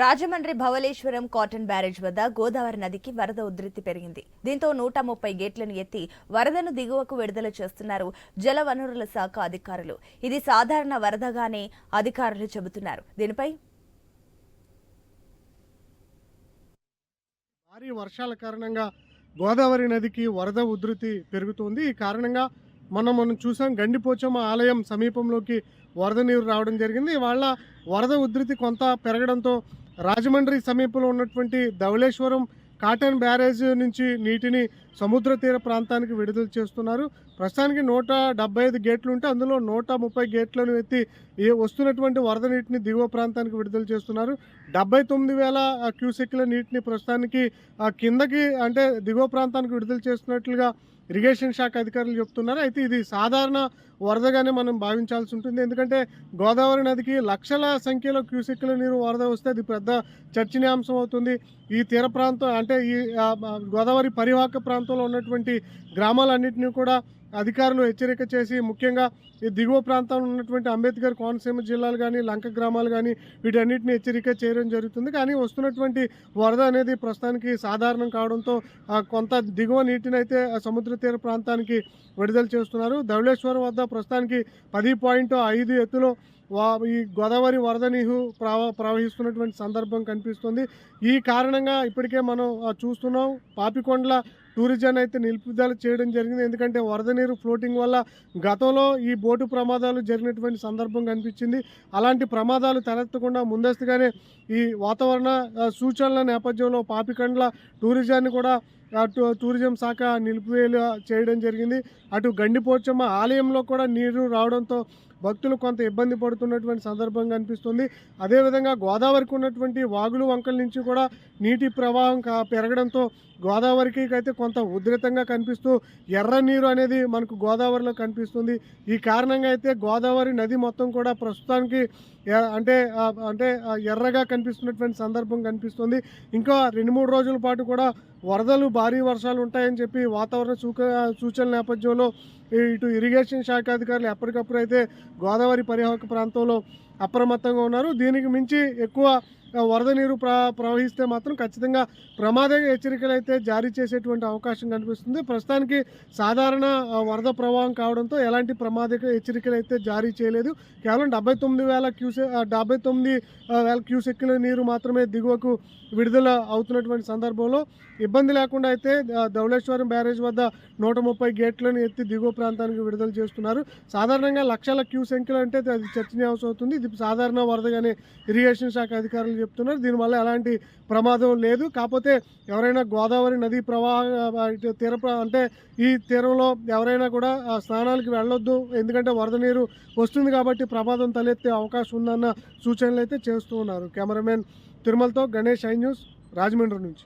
Rajahmundry భవలేశ్వరం cotton barrage వద్ద గోదావరి నదికి వరద ఉధృతి పెరిగింది. దీంతో నూట ముప్పై గేట్లను ఎత్తి వరదను దిగువకు విడుదల చేస్తున్నారు జల వనరుల శాఖ అధికారులు. ఇది సాధారణ వరదగానే అధికారులు చెబుతున్నారు. దీనిపై భారీ వర్షాల కారణంగా గోదావరి నదికి వరద ఉధృతి పెరుగుతోంది. ఈ కారణంగా మనం మనం చూసాం గండిపోచమ్మ ఆలయం సమీపంలోకి వరద నీరు రావడం జరిగింది. వాళ్ళ వరద ఉధృతి కొంత పెరగడంతో రాజమండ్రి సమీపంలో ఉన్నటువంటి ధవళేశ్వరం కాటన్ బ్యారేజ్ నుంచి నీటిని సముద్ర తీర ప్రాంతానికి విడుదల చేస్తున్నారు. ప్రస్తుతానికి నూట డెబ్బై ఐదు గేట్లు ఉంటే అందులో నూట ముప్పై గేట్లను ఎత్తి ఈ వస్తున్నటువంటి వరద నీటిని దిగువ ప్రాంతానికి విడుదల చేస్తున్నారు. డెబ్బై తొమ్మిది వేల క్యూసెక్ల నీటిని ప్రస్తుతానికి ఆ కిందకి అంటే దిగువ ప్రాంతానికి విడుదల చేస్తున్నట్లుగా ఇరిగేషన్ శాఖ అధికారులు చెప్తున్నారు. అయితే ఇది సాధారణ వరదగానే మనం భావించాల్సి ఉంటుంది. ఎందుకంటే గోదావరి నదికి లక్షల సంఖ్యలో క్యూసెక్ల నీరు వరద వస్తే అది పెద్ద చర్చనీయాంశం అవుతుంది. ఈ తీర ప్రాంతం అంటే ఈ గోదావరి పరివాహక ప్రాంతంలో ఉన్నటువంటి గ్రామాలన్నింటినీ కూడా అధికారులు హెచ్చరిక చేసి ముఖ్యంగా ఈ దిగువ ప్రాంతంలో ఉన్నటువంటి అంబేద్కర్ కోనసీమ జిల్లాలు కానీ లంక గ్రామాలు కానీ వీటన్నిటిని హెచ్చరిక చేయడం జరుగుతుంది. కానీ వస్తున్నటువంటి వరద అనేది ప్రస్తుతానికి సాధారణం కావడంతో కొంత దిగువ నీటిని అయితే సముద్ర తీర ప్రాంతానికి విడుదల చేస్తున్నారు. ధవళేశ్వరం వద్ద ప్రస్తుతానికి పది పాయింట్ ఐదు ఎత్తులో ఈ గోదావరి వరద నీరు ప్రవ ప్రవహిస్తున్నటువంటి సందర్భం కనిపిస్తుంది. ఈ కారణంగా ఇప్పటికే మనం చూస్తున్నాం. పాపికొండల టూరిజం అయితే నిలుపుదల చేయడం జరిగింది. ఎందుకంటే వరద నీరు ఫ్లోటింగ్ వల్ల గతంలో ఈ బోటు ప్రమాదాలు జరిగినటువంటి సందర్భం కనిపించింది. అలాంటి ప్రమాదాలు తలెత్తకుండా ముందస్తుగానే ఈ వాతావరణ సూచనల నేపథ్యంలో పాపికండ్ల టూరిజాన్ని కూడా అటు టూరిజం శాఖ నిలిపివేలా చేయడం జరిగింది. అటు గండిపోచమ్మ ఆలయంలో కూడా నీరు రావడంతో భక్తులు కొంత ఇబ్బంది పడుతున్నటువంటి సందర్భం కనిపిస్తుంది అదేవిధంగా గోదావరికి ఉన్నటువంటి వాగులు వంకల నుంచి కూడా నీటి ప్రవాహం పెరగడంతో గోదావరికి అయితే కొంత ఉధృతంగా కనిపిస్తూ ఎర్ర నీరు అనేది మనకు గోదావరిలో కనిపిస్తుంది. ఈ కారణంగా అయితే గోదావరి నది మొత్తం కూడా ప్రస్తుతానికి అంటే అంటే ఎర్రగా కనిపిస్తున్నటువంటి సందర్భం కనిపిస్తుంది. ఇంకా రెండు మూడు రోజుల పాటు కూడా వరదలు భారీ వర్షాలు ఉంటాయని చెప్పి వాతావరణ సూచన సూచనల నేపథ్యంలో ఇటు ఇరిగేషన్ శాఖ అధికారులు ఎప్పటికప్పుడు అయితే గోదావరి పరివాహక ప్రాంతంలో అప్రమత్తంగా ఉన్నారు. దీనికి మించి ఎక్కువ వరద నీరు ప్ర ప్రవహిస్తే మాత్రం ఖచ్చితంగా ప్రమాద హెచ్చరికలు అయితే జారీ చేసేటువంటి అవకాశం కనిపిస్తుంది. ప్రస్తుతానికి సాధారణ వరద ప్రవాహం కావడంతో ఎలాంటి ప్రమాద హెచ్చరికలు అయితే జారీ చేయలేదు. కేవలం డెబ్బై తొమ్మిది వేల క్యూసె డెబ్బై తొమ్మిది వేల క్యూసెక్కుల నీరు మాత్రమే దిగువకు విడుదల అవుతున్నటువంటి సందర్భంలో ఇబ్బంది లేకుండా అయితే ధవళేశ్వరం బ్యారేజ్ వద్ద నూట ముప్పై గేట్లను ఎత్తి దిగువ ప్రాంతానికి విడుదల చేస్తున్నారు. సాధారణంగా లక్షల క్యూ సంఖ్యలు అంటే అది చర్చనీయాంశం అవుతుంది. ఇది సాధారణ వరదగానే ఇరిగేషన్ శాఖ అధికారులు చెప్తున్నారు. దీనివల్ల ఎలాంటి ప్రమాదం లేదు. కాకపోతే ఎవరైనా గోదావరి నదీ ప్రవాహ తీర అంటే ఈ తీరంలో ఎవరైనా కూడా స్నానాలకి స్నానాలకు వెళ్ళొద్దు. ఎందుకంటే వరద నీరు వస్తుంది కాబట్టి ప్రమాదం తలెత్తే అవకాశం ఉందన్న సూచనలు అయితే చేస్తూ ఉన్నారు. కెమెరామెన్ తిరుమలతో గణేష్ ఐ న్యూస్ రాజమండ్రి నుంచి.